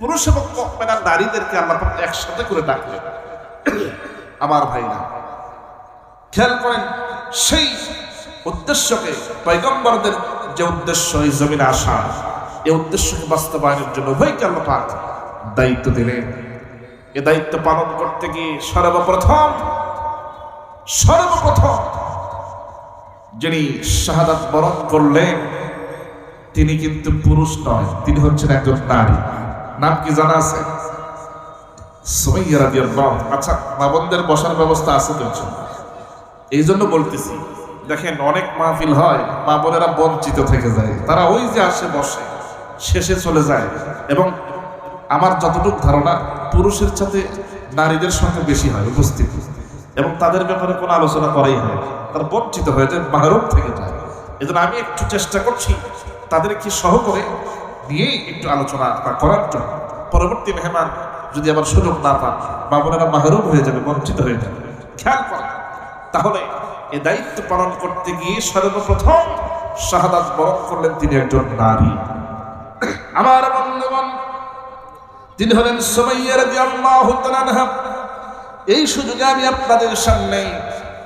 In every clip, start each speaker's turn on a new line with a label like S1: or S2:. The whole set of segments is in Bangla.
S1: পুরুষ এবং মকমেনা নারীদেরকে আল্লাহ একসাথে করে ডাকলেন আমার ভাইরা, খেয়াল করেন, সেই উদ্দেশ্যকে, পয়গম্বরদের যে উদ্দেশ্য এই জমিনে আসা, এই উদ্দেশ্যকে বাস্তবায়নের জন্য উভয়কে আল্লাহ পাক দায়িত্ব দিলেন। এ দায়িত্ব পালন করতে গিয়ে সর্বপ্রথম সর্বপ্রথম যিনি শাহাদাত বরণ করলেন, তিনি কিন্তু পুরুষ নয়, তিনি হচ্ছেন একজন নারী। নাম কি জানা আছে? আচ্ছা বাবোনদের বসার ব্যবস্থা আছে তো এই জন্য বলতেছি, দেখেন অনেক মাহফিল হয় মা বোনেরা বঞ্চিত থেকে যায়। তারা ওই যে আসে, বসে, শেষে চলে যায়। এবং আমার যতটুকু ধারণা, পুরুষের সাথে নারীদের সঙ্গে বেশি হয়, উপস্থিত। এবং তাদের ব্যাপারে কোনো আলোচনা করাই হয় তারা বঞ্চিত হয়ে যায়, মাহরুম থেকে যায়। এই জন্য আমি একটু চেষ্টা করছি, তাদেরকে সহ করে নিয়েই একটু আলোচনা করার জন্য। পরবর্তী মেহমান যদি আবার সুযোগ না পান বা বোনেরা মাহরুম হয়ে যাবে, বঞ্চিত হয়ে যাবে। খেয়াল করেন তাহলে এ দায়িত্ব পালন করতে গিয়ে সর্বপ্রথম শাহাদাত বরণ করলেন তিনি একজন নারী। আমার বন্ধুগণ তিনি হলেন এই সুযোগে আমি আপনাদের সামনে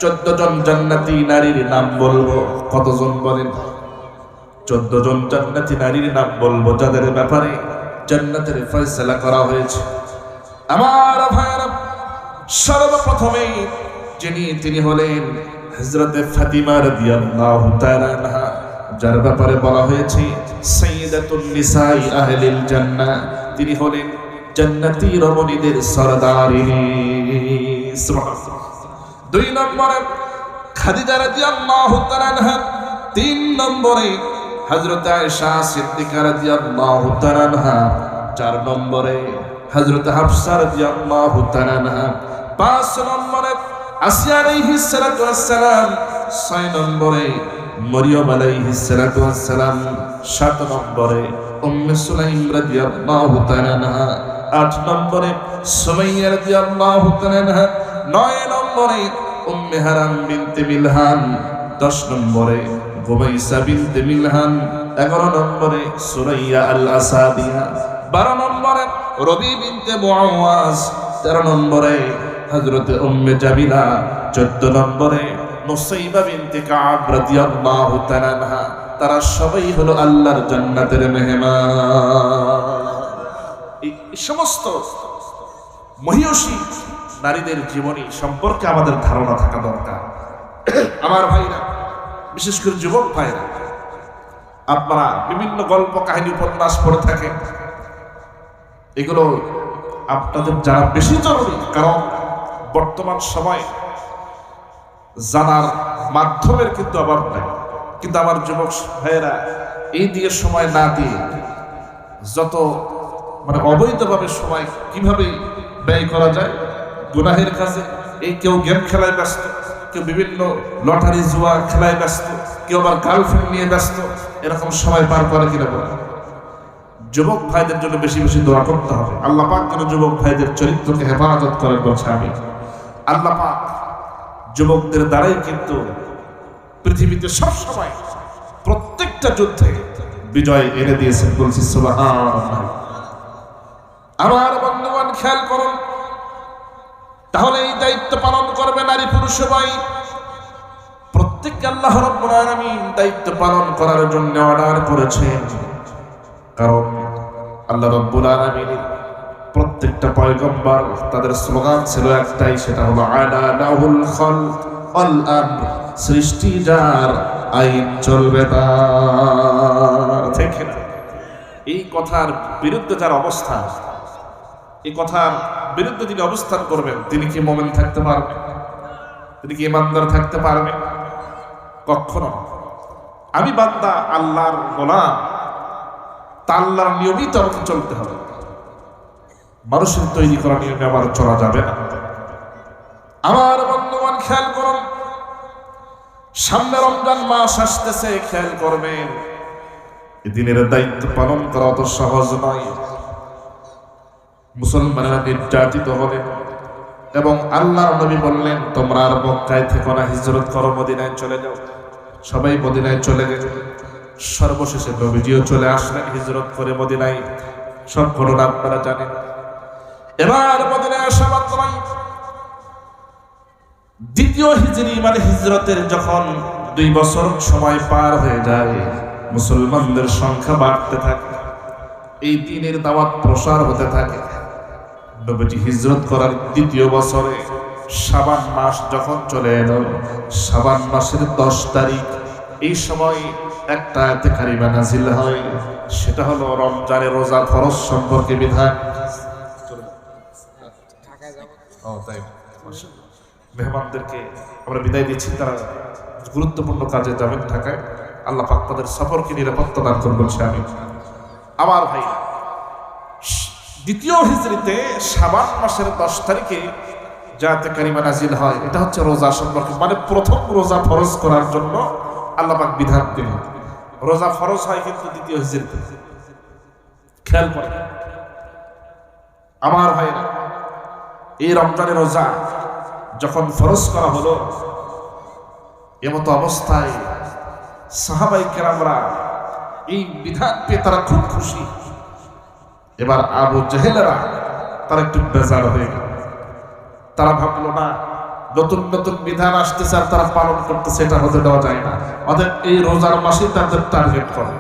S1: চোদ্দ জন জান্নাতি নারীর নাম বলব। কতজন বলেন? চোদ্দ জন জান্নাতি নারীর নাম বলব যাদের ব্যাপারে জান্নাতের ফয়সালা করা হয়েছে। আমার ভাইয়েরা সর্বপ্রথমেই যিনি, তিনি হলেন হযরতে ফাতিমা রাদিয়াল্লাহু তাআলা আনহা, যার ব্যাপারে বলা হয়েছে, সাইয়্যিদাতুন নিসাই আহলিল জান্নাহ। তিনি হলেন জান্নাতি রমণীদের সরদারিনী। দুই নম্বরে খাদিজা রাদিয়াল্লাহু তাআলা আনহা, তিন নম্বরে হযরত আয়েশা সিদ্দিকা রাদিয়াল্লাহু তাআলা চার নম্বরে, হযরত হাফসা রাদিয়াল্লাহু তাআলা পাঁচ নম্বরে, আসিয়া আলাইহিস সালাতু ওয়াসসালাম ছয় নম্বরে, মরিয়ম আলাইহিস সালাতু ওয়াসসালাম সাত নম্বরে, উম্মে সুলাইম রাদিয়াল্লাহু তাআলা আট নম্বরে, সুমাইয়া রাদিয়াল্লাহু তাআলা নয় নম্বরে, উম্মে হারাম বিনতে মিলহান দশ নম্বরে গোমাইসা বিনতে মিলহান, এগারো নম্বরে সুরাইয়া আল আসাদিয়া বারো নম্বরে রবি বিনতে মুআওয়াজ, তেরো নম্বরে হযরত উম্মে জামিলা চোদ্দ নম্বরে নুসাইবা বিনতে কাব রাদিয়াল্লাহু তাআলা তারা সবাই হলো আল্লাহর জান্নাতের মেহমান। এই সমস্ত মহিয়সী নারীদের জীবনী সম্পর্কে আমাদের ধারণা থাকা দরকার। আমার ভাইরা বিশেষ করে যুবক ভাইরা, আপনারা বিভিন্ন গল্প কাহিনী উপন্যাস পড়ে থাকেন। এগুলো আপনাদের জানা বেশি জরুরি, কারণ বর্তমান সময় জানার মাধ্যমের কিন্তু অভাব নাই। কিন্তু আমার যুবক ভাইয়েরা, এই দিকে সময় না দিয়ে যত মানে অবৈধভাবে সময় কীভাবে ব্যয় করা যায়, গুনাহের কাজে এই কেউ গেম খেলায় ব্যস্ত। কেউ বিভিন্ন লটারি জুয়া খেলায় ব্যস্ত, কেউ আবার গার্লফ্রেন্ড নিয়ে ব্যস্ত, এরকম সময় পার করে কিনা বলে? যুবক ভাইদের জন্য বেশি বেশি দোয়া করতে হবে। আল্লাহ পাক যেন যুবক ভাইদের চরিত্রকে হেফাজত করার বলছে আমি আল্লাহ পাক যুবকদের দ্বারাই কিন্তু পৃথিবীতে সব সময় প্রত্যেকটা যুদ্ধে বিজয় এনে দিয়েছেন বলছি, সুবহানাল্লাহ। আমার বন্ধুগণ, খেয়াল করুন তাহলে এই দায়িত্ব পালন করবে নারী পুরুষ সবাই। প্রত্যেককে আল্লাহ রব্বুল দায়িত্ব পালন করার জন্য অর্ডার করেছেন। কারণ আল্লাহ রব্বুল আলামিন প্রত্যেকটা পয়গম্বর, তাদের স্লোগান ছিল একটাই, সেটা হলো, আলা ওয়াল আমর, সৃষ্টি যার আইন চলবে তার ঠিক এই কথার বিরুদ্ধে যার অবস্থান এই কথার বিরুদ্ধে তিনি অবস্থান করবেন। তিনি কি মোমেন থাকতে পারবেন? তিনি কি ইমানদার থাকতে পারবেন? কখনো। আমি বান্দা, আল্লাহর গোলাম। তা আল্লাহর নিয়মিত আমাকে চলতে হবে। মানুষের তৈরি করা নিয়মে আমার চলা যাবে না। আমার বন্ধুবান খেয়াল করুন। সামনে রমজান মাস আসতেছে, খেয়াল করবেন। দিনের দায়িত্ব পালন করা অত সহজ নয়। মুসলমানেরা নির্যাতিত হলেন এবং আল্লাহ নবী বললেন, তোমরা আর মক্কায় থেকো না, হিজরত করো, মদিনায় চলে যাও। সবাই মদিনায় চলে গেল। সর্বশেষে নবীজিও চলে আসলেন হিজরত করে মদিনায়। সব ঘটনা আপনারা জানেন। এবার মদিনায় আসা মাত্রই দ্বিতীয় হিজরি মানে হিজরতের যখন দুই বছর সময় পার হয়ে যায়, মুসলমানদের সংখ্যা বাড়তে থাকে। এই দিনের দাওয়াত প্রসার হতে থাকে। নবীজি হিজরত করার দ্বিতীয় বছরে সাবান মাস যখন চলে এলো, সাবান মাসের দশ তারিখ, এই সময় একটা আয়াতে কারিমা নাজিল হয়। সেটা হলো রমজানের রোজা ফরজ সম্পর্কে বিধান। মেহমানদেরকে আমরা বিদায় দিচ্ছি। তারা গুরুত্বপূর্ণ কাজে যাবেন ঢাকায়। আল্লাহ পাক তাদের সফরকে নিরাপত্তা দান করবেন বলছে আমি আমার ভাই দ্বিতীয় হিজড়িতে সাবান মাসের দশ তারিখে যাতে কারিমা নাজিল হয়। এটা হচ্ছে রোজা সম্পর্কে মানে প্রথম রোজা ফরজ করার জন্য আল্লাহ পাক বিধান দিলেন। রোজা ফরজ হয় কিন্তু দ্বিতীয় হিজড়িতে খেয়াল করে আমার ভাইরা এই রমজানের রোজা যখন ফরজ করা হলো এমতো অবস্থায় সাহাবাই কেরামরা এই বিধান পেয়ে তারা খুব খুশি। এবার আবু জেহেলেরা তারা একটু বেজার হয়ে গেল। তারা ভাবলো, না, নতুন নতুন বিধান আসতেছে আর তারা পালন করতেছে, এটা হতে দেওয়া যায় না। ওদের এই রোজার মাসে তাদের টার্গেট করে।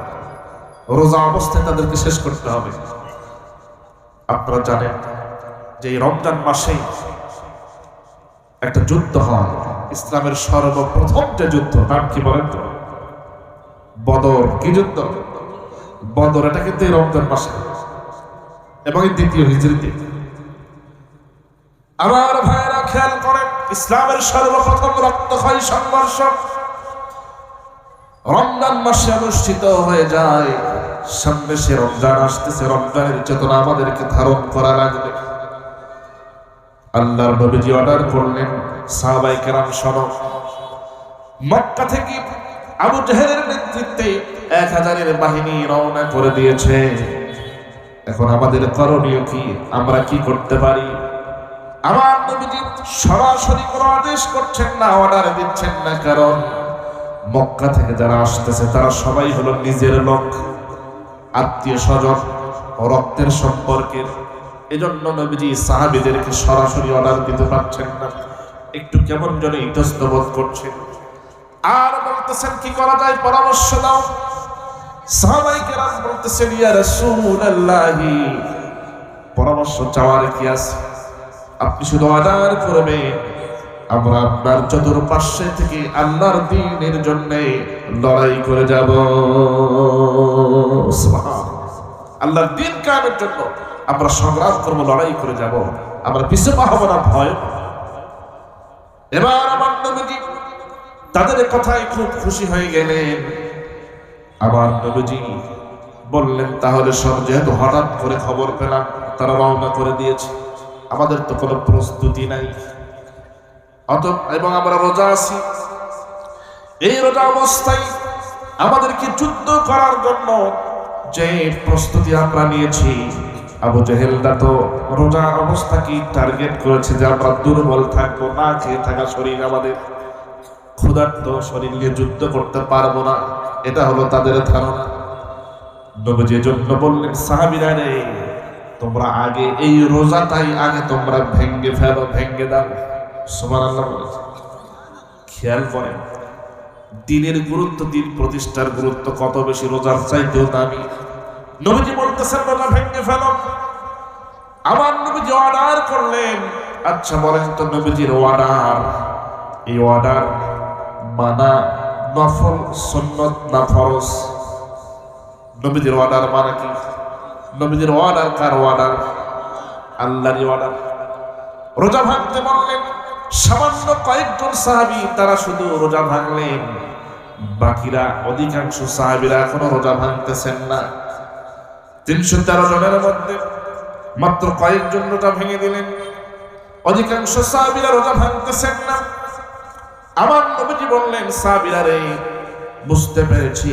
S1: রোজা অবস্থায় তাদেরকে শেষ করতে হবে। আপনারা জানেন যে এই রমজান মাসেই একটা যুদ্ধ হয়। ইসলামের সর্বপ্রথম যে যুদ্ধ, নাম কি বলেন তো? বদর, কি যুদ্ধ? বদর এটা কিন্তু এই রমজান মাসে এবং দ্বিতীয় হিজড়িতে। আমার ভাইয়েরা খেয়াল করেন, ইসলামের সর্বপ্রথম রক্তক্ষয়ী সংঘর্ষ রমজান মাসে অনুষ্ঠিত হয়ে যায়। সামনে সে রমজান আসতেছে, রমজানের চেতনা আমাদেরকে ধারণ করা লাগবে। আল্লাহর নবীজি অর্ডার করলেন সাহাবাই কেরাম সনক মক্কা থেকে আবু জাহেলের নেতৃত্বে এক হাজারের বাহিনী রওনা করে দিয়েছে। এখন আমাদের করণীয় কি? আমরা কি করতে পারি? আমার নবীজি সরাসরি কোনো আদেশ করছেন না অর্ডার দিচ্ছেন না, কারণ মক্কা থেকে যারা আসতেছে, তারা সবাই হলো নিজের লোক, আত্মীয় স্বজন রক্তের সম্পর্কের। এজন্য নবীজি সাহাবিদেরকে সরাসরি অর্ডার দিতে পারছেন না। একটু কেমন যেন ইতস্ত বোধ করছেন আর বলতেছেন, কি করা যায়? পরামর্শ দাও। সাহাবাই কেরাম বলতেছেন অর্ডার করবেন আমরা আপনার চতুর্পার্শ্বে থেকে আল্লাহর দিনের জন্য লড়াই করে যাব। আল্লাহর দিন কায়েমের জন্য আমরা সংগ্রাম করব, লড়াই করে যাব। আমরা পিছু পাবো না, ভয় এবার আমার তাদের কথায় খুব খুশি হয়ে গেলেন। আমার নবীজি বললেন, তাহলে সব যেহেতু হঠাৎ করে খবর পেলাম, তারা রওনা করে দিয়েছে। আমাদের তো কোনো প্রস্তুতি নাই। অত এবং আমরা রোজা আছি। এই রোজা অবস্থায় আমাদেরকে যুদ্ধ করার জন্য যে প্রস্তুতি আমরা নিয়েছি, আবু জেহেলদা তো রোজা অবস্থাকে টার্গেট করেছে যে আমরা দুর্বল থাকব, না খেয়ে থাকা শরীর আমাদের? ক্ষুধার্ত শরীর নিয়ে যুদ্ধ করতে পারব না। এটা হলো তাদের ধারণা। নবীজি জন্য বললেন, সাহাবিরা রে, তোমরা আগে এই রোজাটাই আগে তোমরা ভেঙ্গে ফেলো, ভেঙ্গে দাও। সুমান খেয়াল করেন, দিনের গুরুত্ব, দিন প্রতিষ্ঠার গুরুত্ব কত বেশি, রোজার চাইতেও দামি। নবীজি বলতেছেন রোজা ভেঙ্গে ফেলো। আমার নবীজি অর্ডার করলেন। আচ্ছা বলেন তো নবীজির অর্ডার এই অর্ডার মানা নফল, সন্নত না ফরজ? নবীজির অর্ডার মানে কি? নবীজির অর্ডার কার অর্ডার আল্লাহরই অর্ডার রোজা ভাঙতে বললেন, সামান্য কয়েকজন সাহাবি, তারা শুধু রোজা ভাঙলেন। বাকিরা, অধিকাংশ সাহাবিরা এখনও রোজা ভাঙতেছেন না। তিনশো তেরো জনের মধ্যে মাত্র কয়েকজন রোজা ভেঙে দিলেন। অধিকাংশ সাহাবিরা রোজা ভাঙতেছেন না। আমার নবীজি বললেন সাহাবিরা রে বুঝতে পেরেছি,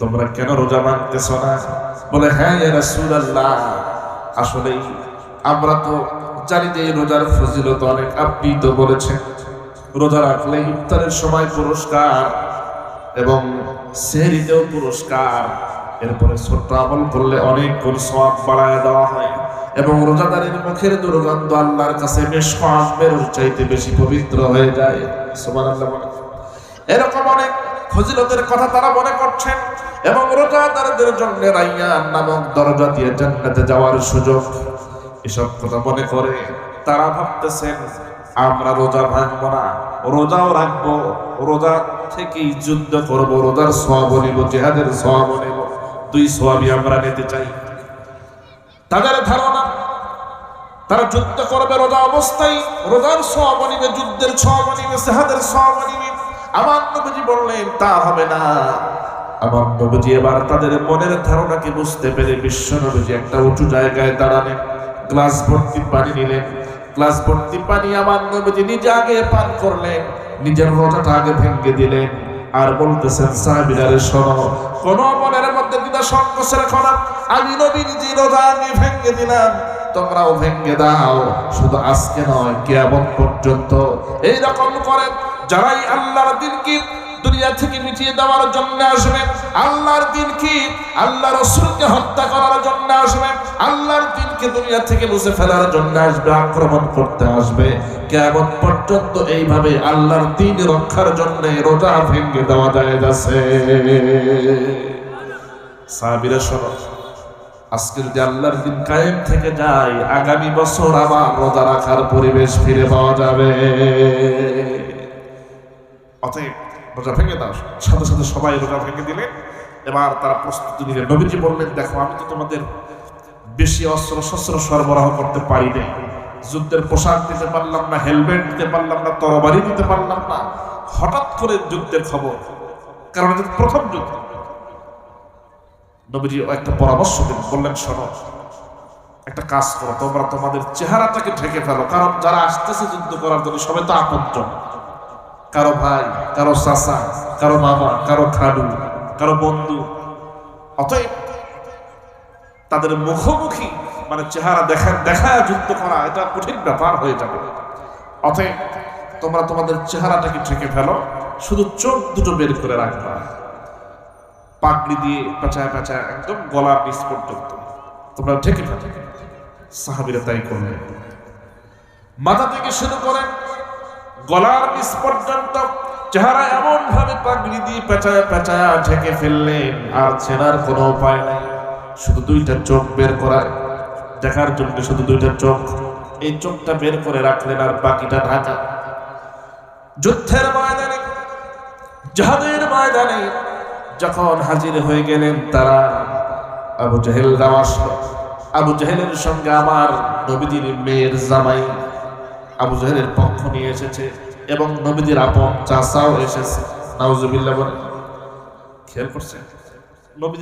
S1: তোমরা কেন রোজা ভাঙতেছ না? বলে হ্যাঁ রাসূলুল্লাহ, আসলেই আমরা তো জানি যে রোজার ফজিলত অনেক আপনি তো বলেছেন রোজা রাখলে ইফতারের সময় পুরস্কার এবং সেহরিতেও পুরস্কার। এরপরে ছোট্ট আমল করলে অনেক গুণ সওয়াব বাড়ায় দেওয়া হয়। এবং রোজাদারের মুখের দুর্গন্ধ আল্লাহর কাছে বেশ মেশকামের চাইতে বেশি পবিত্র হয়ে যায়। সুবহানাল্লাহ বলেন। এরকম অনেক ফজিলতের কথা তারা মনে করছেন এবং রোজাদারদের জন্য রাইয়ান নামক দরজা দিয়ে জান্নাতে যাওয়ার সুযোগ। এসব কথা মনে করে তারা ভাবতেছেন, আমরা রোজা ভাঙবো না, রোজাও রাখব, রোজা থেকেই যুদ্ধ করব, রোজার সওয়াব নিব, জিহাদের সওয়াব নিব, দুই সওয়াবই আমরা নিতে চাই। তাদের ধারণা, তারা যুদ্ধ করবে রোজা অবস্থায়, রোজার সওয়াব নিবে যুদ্ধের সওয়াব নিবে জিহাদের সওয়াব নিবে আমার নবীজি বললেন তা হবে না। আমার নবীজি এবার তাদের মনের ধারণাকে বুঝতে পেরে বিশ্ব নবীজি একটা উঁচু জায়গায় দাঁড়ালেন, গ্লাস ভর্তি পানি নিলেন। গ্লাস ভর্তি পানি আমার নবীজি নিজে আগে পান করলেন, নিজের রোজাটা আগে ভেঙে দিলেন। আর বলতেছেন সাহাবিরারে শোনো, কোন মনের রেখো আমি নবী নিজে রোজা আগে ভেঙে দিলাম। ভেঙে দাও। শুধু আজকে নয়, কেয়ামত পর্যন্ত। এই রকম করে যারাই আল্লাহর দিনকে দুনিয়া থেকে মিটিয়ে দেওয়ার জন্য আসবে, আল্লাহর আল্লাহ রসুলকে হত্যা করার জন্য আসবে, আল্লাহর দিনকে দুনিয়া থেকে মুছে ফেলার জন্য আসবে, আক্রমণ করতে আসবে। কেমন পর্যন্ত এইভাবে আল্লাহর দিন রক্ষার জন্য রোজা ভেঙে দেওয়া যায় যাচ্ছে। সাহাবিরা শোনো, আজকে যদি আল্লাহর দিন কায়েম থেকে যায়, আগামী বছর আবার রোজা রাখার পরিবেশ ফিরে পাওয়া যাবে। অতএব রোজা ভেঙে দাও। সাথে সাথে সবাই রোজা ভেঙে দিলেন এবার তারা প্রস্তুতি নিলেন নবীজি বললেন, দেখো, আমি তো তোমাদের বেশি অস্ত্র শস্ত্র সরবরাহ করতে পারি নাই। যুদ্ধের পোশাক দিতে পারলাম না, হেলমেট দিতে পারলাম না, তরবারি দিতে পারলাম না। হঠাৎ করে যুদ্ধের খবর, কারণ প্রথম যুদ্ধ। নবীজি একটা পরামর্শ দিন বললেন, শোনো, একটা কাজ করো, তোমরা তোমাদের চেহারাটাকে ঢেকে ফেলো, কারণ যারা আসতেছে যুদ্ধ করার জন্য সবাই তো আপনজন। কারও ভাই, কারও চাচা, কারও মামা, কারও খালু, কারও বন্ধু। অতএব তাদের মুখোমুখি মানে চেহারা দেখা দেখা, যুদ্ধ করা, এটা কঠিন ব্যাপার হয়ে যাবে। অতএব তোমরা তোমাদের চেহারাটাকে ঢেকে ফেলো, শুধু চোখ দুটো বের করে রাখবা। পাগড়ি দিয়ে পেঁচায় পেঁচায় একদম গলার নিচ পর্যন্ত। তোমরা ঢেকে ফেলো সাহাবিরা তাই করলেন। মাথা থেকে শুরু করেন গলার নিচ পর্যন্ত চেহারা এমন ভাবে পাগড়ি দিয়ে পেঁচায় পেঁচায় ঢেকে ফেললেন, আর চেনার কোনো উপায় নাই। শুধু দুইটা চোখ বের করায়। দেখার জন্য শুধু দুইটা চোখ। এই চোখটা বের করে রাখলেন, আর বাকিটা ঢাকা। যুদ্ধের ময়দানে, জাহাদের ময়দানে যখন হাজির হয়ে গেলেন তারা আবু জাহেল দাওয়াস আবু জাহেলের সঙ্গে আমার নবীদের মেয়ের জামাই আবু জাহেলের পক্ষ নিয়ে এসেছে এবং নবীদের আপন চাষাও এসেছে। নাউজুবিল্লা বলে খেয়াল করছে নবীদের